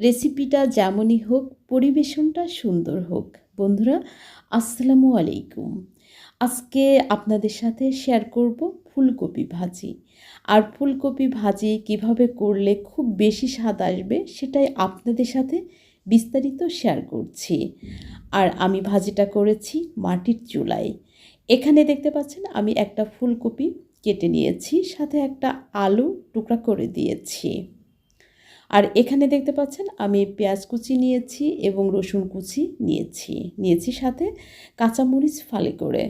রেসিপিটা যেমনই হোক, পরিবেশনটা সুন্দর হোক। বন্ধুরা, আসসালামু আলাইকুম। আজকে আপনাদের সাথে শেয়ার করব ফুলকপি ভাজি। আর ফুলকপি ভাজি কীভাবে করলে খুব বেশি স্বাদ আসবে সেটাই আপনাদের সাথে বিস্তারিত শেয়ার করছি। আর আমি ভাজিটা করেছি মাটির চুলায়। এখানে দেখতে পাচ্ছেন, আমি একটা ফুলকপি কেটে নিয়েছি, সাথে একটা আলু টুকরা করে দিয়েছি। আর এখানে দেখতে পাচ্ছেন, আমি পেঁয়াজ কুচি নিয়েছি এবং রসুন কুচি নিয়েছি। নিয়েছি সাথে কাঁচামরিচ ফালি করে।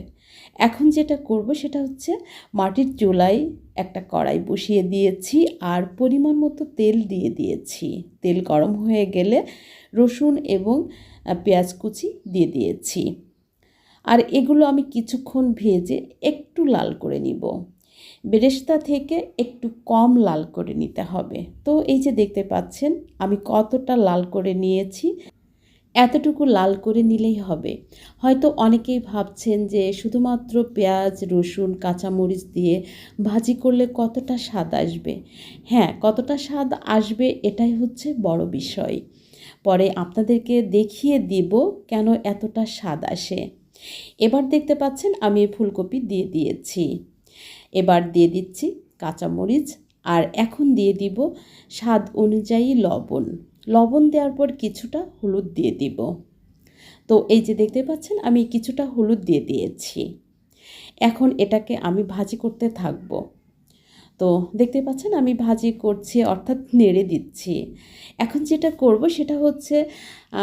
এখন যেটা করব সেটা হচ্ছে মাটির চুলায় একটা কড়াই বসিয়ে দিয়েছি আর পরিমাণ মতো তেল দিয়ে দিয়েছি। তেল গরম হয়ে গেলে রসুন এবং পেঁয়াজ কুচি দিয়ে দিয়েছি। আর এগুলো আমি কিছুক্ষণ ভেজে একটু লাল করে নিব। বেরেস্তা থেকে একটু কম লাল করে নিতে হবে। তো এই যে দেখতে পাচ্ছেন, আমি কতটা লাল করে নিয়েছি। এতটুকু লাল করে নিলেই হবে। হয়তো অনেকেই ভাবছেন যে শুধুমাত্র পেঁয়াজ, রসুন, কাঁচামরিচ দিয়ে ভাজি করলে কতটা স্বাদ আসবে। হ্যাঁ কতটা স্বাদ আসবে এটাই হচ্ছে বড় বিষয়। পরে আপনাদেরকে দেখিয়ে দিব কেন এতটা স্বাদ আসে। এবার দেখতে পাচ্ছেন আমি ফুলকপি দিয়ে দিয়েছি। এবার দিয়ে দিচ্ছি কাঁচামরিচ আর এখন দিয়ে দিব স্বাদ অনুযায়ী লবণ। লবণ দেওয়ার পর কিছুটা হলুদ দিয়ে দিব। তো এই যে দেখতে পাচ্ছেন, আমি কিছুটা হলুদ দিয়ে দিয়েছি। এখন এটাকে আমি ভাজি করতে থাকব। তো দেখতে পাচ্ছেন আমি ভাজি করছি, অর্থাৎ নেড়ে দিচ্ছি। এখন যেটা করব সেটা হচ্ছে,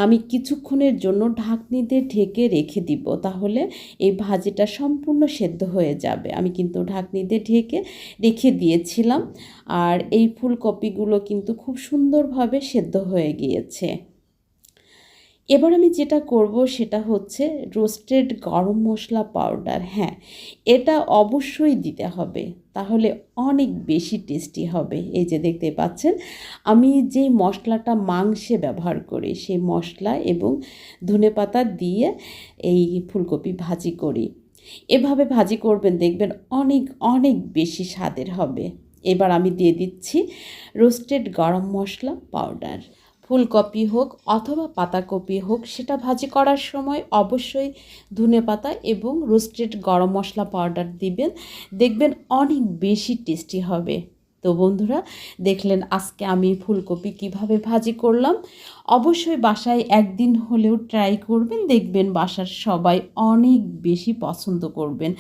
আমি কিছুক্ষণের জন্য ঢাকনিতে ঢেকে রেখে দিব, তাহলে এই ভাজিটা সম্পূর্ণ সেদ্ধ হয়ে যাবে। আমি কিন্তু ঢাকনিতে ঢেকে রেখে দিয়েছিলাম, আর এই ফুলকপিগুলো কিন্তু খুব সুন্দরভাবে সেদ্ধ হয়ে গিয়েছে। এবার আমি যেটা করব সেটা হচ্ছে রোস্টেড গরম মশলা পাউডার হ্যাঁ এটা অবশ্যই দিতে হবে, তাহলে অনেক বেশি টেস্টি হবে। এই যে দেখতে পাচ্ছেন, আমি যে মশলাটা মাংসে ব্যবহার করি, সেই মশলা এবং ধনে পাতা দিয়ে এই ফুলকপি ভাজি করি। এভাবে ভাজি করবেন, দেখবেন অনেক অনেক বেশি স্বাদের হবে। এবার আমি দিয়ে দিচ্ছি রোস্টেড গরম মশলা পাউডার ফুলকপি হোক অথবা পাতাকপি হোক, সেটা ভাজি করার সময় অবশ্যই ধনে পাতা এবং রোস্টেড গরম মশলা পাউডার দিবেন। দেখবেন অনেক বেশি টেস্টি হবে। তো বন্ধুরা, দেখলেন আজকে আমি ফুলকপি কীভাবে ভাজি করলাম। অবশ্যই বাসায় একদিন হলেও ট্রাই করবেন, দেখবেন বাসার সবাই অনেক বেশি পছন্দ করবেন।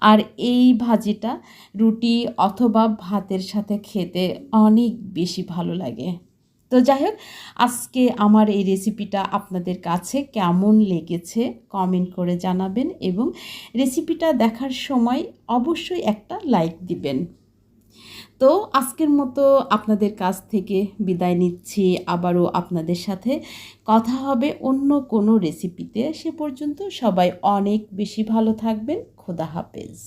আর এই ভাজিটা রুটি অথবা ভাতের সাথে খেতে অনেক বেশি ভালো লাগে। তো যাই হোক আজকে আমার এই রেসিপিটা আপনাদের কাছে কেমন লেগেছে কমেন্ট করে জানাবেন এবং রেসিপিটা দেখার সময় অবশ্যই একটা লাইক দিবেন। তো আজকের মতো আপনাদের কাছ থেকে বিদায় নিচ্ছি। আবারও আপনাদের সাথে কথা হবে অন্য কোনো রেসিপিতে সে পর্যন্ত সবাই অনেক বেশি ভালো থাকবেন। খোদা হাফেজ।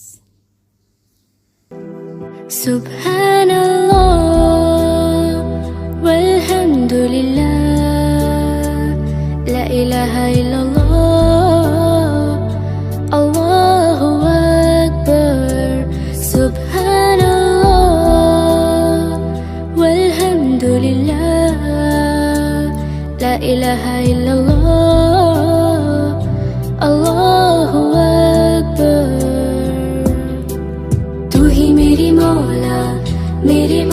Subhanallah ilaha illallah